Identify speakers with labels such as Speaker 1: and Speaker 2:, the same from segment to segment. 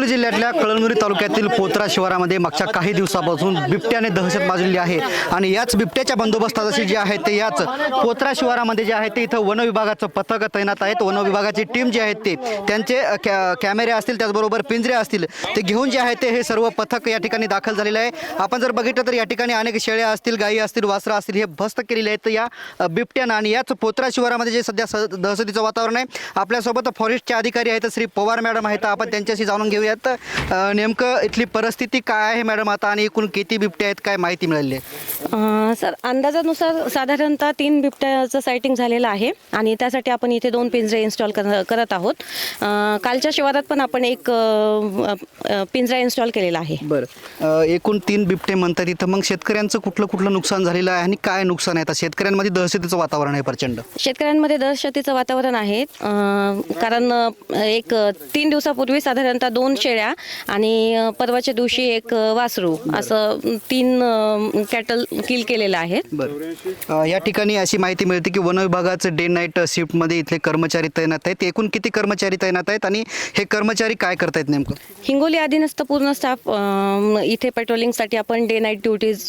Speaker 1: हिंगोली जिल्ह्यातल्या कळमनुरी तालुक्यातील पोत्रा शिवारामध्ये मागच्या काही दिवसापासून बिबट्याने दहशत माजलेली आहे. आणि याच बिबट्याच्या बंदोबस्ताशी जी आहे ते याच पोत्रा शिवारामध्ये जे आहे ते इथं वन विभागाचं पथक तैनात आहेत. वन विभागाची टीम जी आहे ते त्यांचे कॅ कॅमेरे असतील त्याचबरोबर पिंजरे असतील ते घेऊन जे आहे ते हे सर्व पथक या ठिकाणी दाखल झालेलं आहे. आपण जर बघितलं तर या ठिकाणी अनेक शेळ्या असतील गायी असतील वासरं असतील हे भस्त केलेले आहेत. या बिबट्यानं आणि याच पोत्रा शिवारामध्ये जे सध्या स दहशतीचं वातावरण आहे आपल्यासोबत फॉरेस्टचे अधिकारी आहेत श्री पवार मॅडम आहेत. आपण त्यांच्याशी जाणून घेऊया. आहेत नेमकं इथली परिस्थिती काय आहे मॅडम? आता आणि एकूण किती बिबट्या आहेत काय माहिती मिळाली आहे?
Speaker 2: सर अंदाजानुसार साधारणतः तीन बिबट्याचं सायटिंग झालेलं आहे आणि त्यासाठी आपण इथे दोन पिंजरे इन्स्टॉल कर करत आहोत. कालच्या शिवारात पण आपण एक पिंजरा इन्स्टॉल केलेला आहे.
Speaker 1: बरं. एकूण तीन बिबटे म्हणतात इथं. मग शेतकऱ्यांचं कुठलं कुठलं नुकसान झालेलं आहे आणि काय नुकसान आहे? आता शेतकऱ्यांमध्ये दहशतीचं वातावरण आहे प्रचंड.
Speaker 2: शेतकऱ्यांमध्ये दहशतीचं वातावरण आहे. कारण एक तीन दिवसापूर्वी साधारणतः दोन शेळ्या आणि परवाच्या दिवशी एक वासरू. असं तीन कॅटल किल केलेलं आहे.
Speaker 1: बरं. या ठिकाणी अशी माहिती मिळते की वन विभागाचं डे नाईट शिफ्टमध्ये इथले कर्मचारी तैनात आहेत. एकूण किती कर्मचारी तैनात आहेत आणि हे कर्मचारी काय करतायत नेमकं?
Speaker 2: हिंगोली अधीनस्थ पूर्ण स्टाफ इथे पेट्रोलिंगसाठी आपण डे नाईट ड्युटीज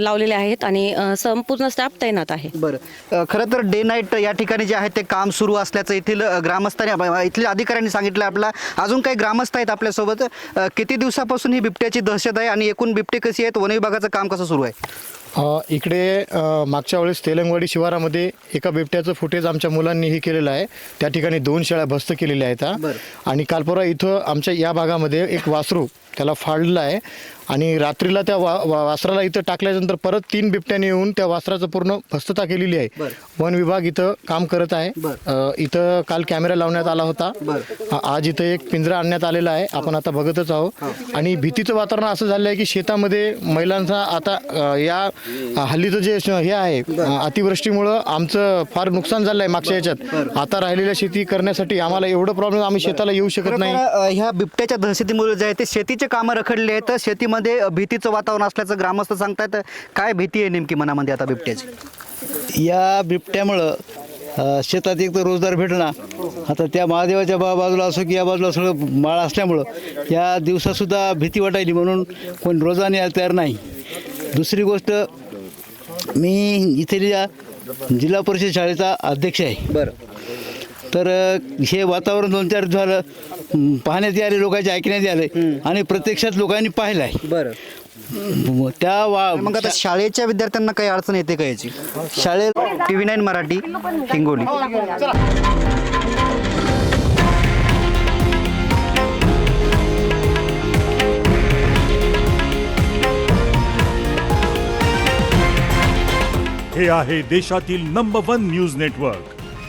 Speaker 2: लावलेले आहेत आणि संपूर्ण स्टाफ तैनात आहे.
Speaker 1: बरं. खरं तर डे नाईट या ठिकाणी जे आहे ते काम सुरू असल्याचं येथील ग्रामस्थांनी इथल्या अधिकाऱ्यांनी सांगितलं आपला अजून काही ग्रामस्थ आहेत आपल्यासोबत. किती दिवसापासून ही बिबट्याची दहशत आहे आणि एकूण बिबटे कशी आहेत? वन विभागाचं काम कसं सुरू आहे?
Speaker 3: इकडे मागच्या वेळेस तेलंगवाडी शिवारामध्ये एका बिबट्याचं फुटेज आमच्या मुलांनी हे केलेलं आहे त्या ठिकाणी दोन शेळ्या भस्त केलेल्या आहेत. आणि काल परवा इथं आमच्या या भागामध्ये एक वासरू त्याला फाडलं आहे आणि रात्रीला त्या वा वा- वासराला इथं टाकल्यानंतर परत तीन बिबट्याने येऊन त्या वासराचं पूर्ण भस्तता केलेली आहे.
Speaker 1: बरं.
Speaker 3: वन विभाग इथं काम करत आहे.
Speaker 1: बरं.
Speaker 3: अ, इथं काल कॅमेरा लावण्यात आला होता.
Speaker 1: बरं.
Speaker 3: आ- आज इथं एक पिंजरा आणण्यात आलेला आहे. आपण आता बघतच आहोत. आणि भीतीचं वातावरण असं झालं आहे की शेतामध्ये महिलांचा आता अ, या अ, हल्लीचं जे श- हे आहे अ, अतिवृष्टीमुळं आमचं फार नुकसान झालं आहे मागच्या याच्यात आता राहिलेल्या शेती करण्यासाठी आम्हाला एवढं प्रॉब्लेम आम्ही शेताला येऊ शकत
Speaker 1: खरं
Speaker 3: नाही.
Speaker 1: तर, अ, ह्या बिबट्याच्या दहशतीमुळे जे आहे ते शेतीचे कामं रखडले आहेत शेतीमध्ये भीतीचं वातावरण असल्याचं ग्रामस्थ सांगतायत. काय भीती आहे नेमकी मनामध्ये आता बिबट्याची?
Speaker 4: या बिबट्यामुळं शेतात एक तर रोजगार भेटणार आता त्या महादेवाच्या बा बाजूला असो की या बाजूला सगळं माळ असल्यामुळं या दिवसातसुद्धा भीती वाटायली म्हणून कोण रोजाने तयार नाही. दुसरी गोष्ट मी इथल्या जिल्हा परिषद शाळेचा अध्यक्ष आहे.
Speaker 1: बरं.
Speaker 4: तर हे वातावरण दोन चार दिवस झालं पाहण्यात आले लोकांचे ऐकण्यात आले आणि प्रत्यक्षात लोकांनी पाहिलं आहे.
Speaker 1: बरं.
Speaker 4: त्या वा
Speaker 1: मग आता शाळेच्या विद्यार्थ्यांना काही अडचण येते का याची? शाळेत T V nine Marathi Hingoli.
Speaker 5: हे आहे देशातील नंबर वन न्यूज नेटवर्क